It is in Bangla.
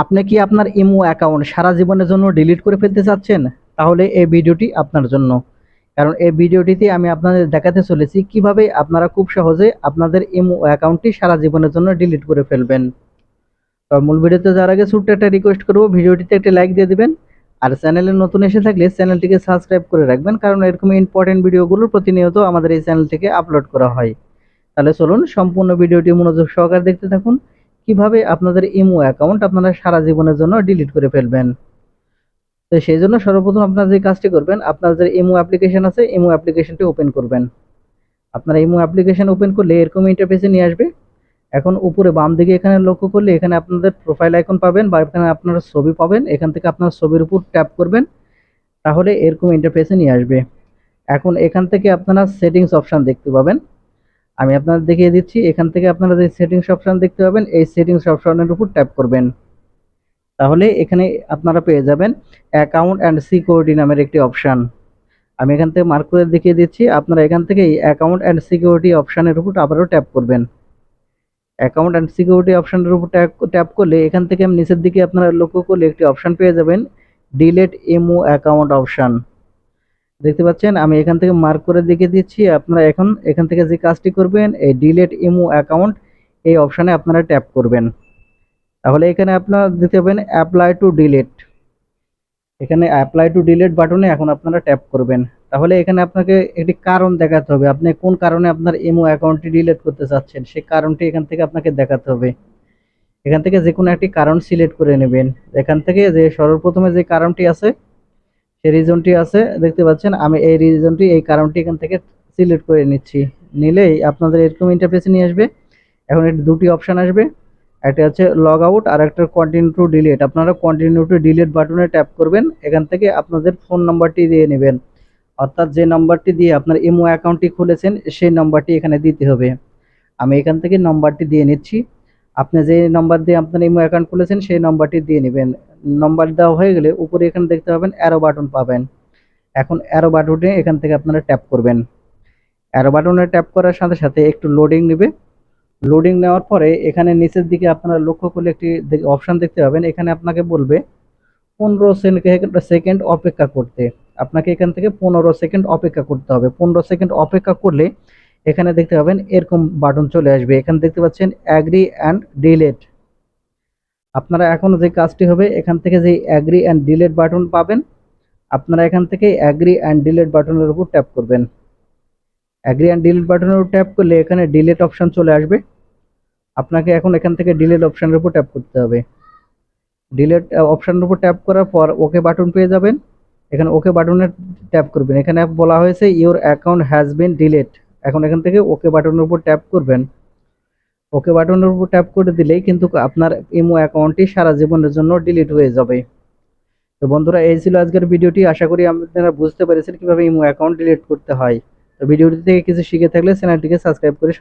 আপনি কি আপনার ইমো অ্যাকাউন্ট সারা জীবনের জন্য ডিলিট করে ফেলতে চাচ্ছেন? তাহলে এই ভিডিওটি আপনার জন্য। কারণ এই ভিডিওটিতে আমি আপনাদের দেখাতে চলেছি কীভাবে আপনারা খুব সহজে আপনাদের ইমো অ্যাকাউন্টটি সারা জীবনের জন্য ডিলিট করে ফেলবেন। তো মূল ভিডিওতে যাওয়ার আগে ছোট্ট একটা রিকোয়েস্ট করব, ভিডিওটিতে একটা লাইক দিয়ে দেবেন। আর চ্যানেলে নতুন এসে থাকলে চ্যানেলটিকে সাবস্ক্রাইব করে রাখবেন, কারণ এরকম ইম্পর্টেন্ট ভিডিওগুলো প্রতিনিয়ত আমাদের এই চ্যানেল থেকে আপলোড করা হয়। তাহলে চলুন সম্পূর্ণ ভিডিওটি মনোযোগ সহকারে দেখতে থাকুন। কীভাবে আপনাদের ইমো অ্যাকাউন্ট আপনারা সারা জীবনের জন্য ডিলিট করে ফেলবেন? তো সেই জন্য সর্বপ্রথম আপনারা যে কাজটি করবেন আপনার যে ইমো অ্যাপ্লিকেশন আছে ইমো অ্যাপ্লিকেশনটি ওপেন করবেন। আপনারা ইমো অ্যাপ্লিকেশন ওপেন করলে এরকম ইন্টারফেসে নিয়ে আসবে। এখন উপরে বাম দিকে এখানে লক্ষ্য করলে এখানে আপনাদের প্রোফাইল আইকন পাবেন বা এখানে আপনারা ছবি পাবেন, এখান থেকে আপনার ছবির উপর ট্যাপ করবেন, তাহলে এরকম ইন্টারফেসে নিয়ে আসবে। এখন এখান থেকে আপনারা সেটিংস অপশন দেখতে পাবেন। আমি আপনাদের দেখিয়ে দিচ্ছি, এখান থেকে আপনারা যে সেটিংস অপশান দেখতে পাবেন, এই সেটিংস অপশানের উপর ট্যাপ করবেন। তাহলে এখানে আপনারা পেয়ে যাবেন অ্যাকাউন্ট অ্যান্ড সিকিউরিটি নামের একটি অপশান আমি এখান থেকে মার্ক করে দেখিয়ে দিচ্ছি, আপনারা এখান থেকে অ্যাকাউন্ট অ্যান্ড সিকিউরিটি অপশানের উপর আবারও ট্যাপ করবেন। অ্যাকাউন্ট অ্যান্ড সিকিউরিটি অপশনের উপর ট্যাপ করলে এখান থেকে আমি নিচের দিকে আপনারা লক্ষ্য করলে একটি অপশান পেয়ে যাবেন ডিলেট ইমো অ্যাকাউন্ট অপশন দেখতে পাচ্ছেন, আমি এখান থেকে মার্ক করে দেখে দিচ্ছি, আপনারা এখন এখান থেকে যে কাজটি করবেন, এই ডিলেট ইমো অ্যাকাউন্ট এই অপশানে আপনারা ট্যাপ করবেন। তাহলে এখানে আপনারা দিতে পাবেন অ্যাপ্লাই টু ডিলেট এখানে অ্যাপ্লাই টু ডিলেট বাটনে এখন আপনারা ট্যাপ করবেন। তাহলে এখানে আপনাকে একটি কারণ দেখাতে হবে, আপনি কোন কারণে আপনার ইমো অ্যাকাউন্টটি ডিলেট করতে চাচ্ছেন, সেই কারণটি এখান থেকে আপনাকে দেখাতে হবে। এখান থেকে যে কোনো একটি কারণ সিলেক্ট করে নেবেন। এখান থেকে যে সর্বপ্রথমে যে কারণটি আছে সেই রিজনটি আছে, দেখতে পাচ্ছেন, আমি এই রিজনটি এই কারণটি এখান থেকে সিলেক্ট করে নিচ্ছি। নিলেই আপনাদের এরকম ইন্টারফেসে নিয়ে আসবে। এখন এর দুটি অপশান আসবে। একটা হচ্ছে লগ আউট আর একটা কন্টিনিউ টু ডিলিট আপনারা কন্টিনিউ টু ডিলিট বাটনে ট্যাপ করবেন, এখান থেকে আপনাদের ফোন নাম্বারটি দিয়ে নেবেন। অর্থাৎ যে নাম্বারটি দিয়ে আপনার ইমো অ্যাকাউন্টটি খুলেছেন, সেই নাম্বারটি এখানে দিতে হবে। আমি এখান থেকে নাম্বারটি দিয়ে নিচ্ছি। আপনি যে নাম্বার দিয়ে আপনার ইমো অ্যাকাউন্ট খুলেছেন, সেই নাম্বারটি দিয়ে নেবেন। নাম্বার দেওয়া হয়ে গেলে উপরে এখানে দেখতে পাবেন অ্যারো বাটন পাবেন। এখন অ্যারো বাটনে এখান থেকে আপনারা ট্যাপ করবেন। অ্যারো বাটনে ট্যাপ করার সাথে সাথে একটু লোডিং নেবে। লোডিং নেওয়ার পরে এখানে নিচের দিকে আপনারা লক্ষ্য করলে একটি অপশান দেখতে পাবেন। এখানে আপনাকে বলবে পনেরো সেকেন্ড অপেক্ষা করতে। আপনাকে এখান থেকে পনেরো সেকেন্ড অপেক্ষা করতে হবে। পনেরো সেকেন্ড অপেক্ষা করলে এখানে দেখতে পাবেন এরকম বাটন চলে আসবে। এখানে দেখতে পাচ্ছেন অ্যাগ্রি অ্যান্ড ডিলেট আপনারা এখন যে কাজটি হবে, এখান থেকে যে অ্যাগ্রি অ্যান্ড ডিলেট বাটন পাবেন, আপনারা এখান থেকে অ্যাগ্রি অ্যান্ড ডিলেট বাটনের উপর ট্যাপ করবেন। অ্যাগ্রি অ্যান্ড ডিলেট বাটনের উপর ট্যাপ করলে এখানে ডিলেট অপশান চলে আসবে। আপনাকে এখন এখান থেকে ডিলেট অপশানের উপর ট্যাপ করতে হবে। ডিলেট অপশানের উপর ট্যাপ করার পর ওকে বাটন পেয়ে যাবেন। এখানে ওকে বাটনে ট্যাপ করবেন। এখানে বলা হয়েছে your account has been delete এখন এখান থেকে ওকে বাটনের উপর ট্যাপ করবেন। ওকে বাটনের উপর ট্যাপ করে দিলেই কিন্তু আপনার ইমো অ্যাকাউন্টটি সারা জীবনের জন্য ডিলিট হয়ে যাবে। তো বন্ধুরা, এই ছিল আজকের ভিডিওটি। আশা করি আপনারা বুঝতে পেরেছেন কীভাবে ইমো অ্যাকাউন্ট ডিলিট করতে হয়। তো ভিডিওটি থেকে কিছু শিখে থাকলে চ্যানেলটিকে সাবস্ক্রাইব করে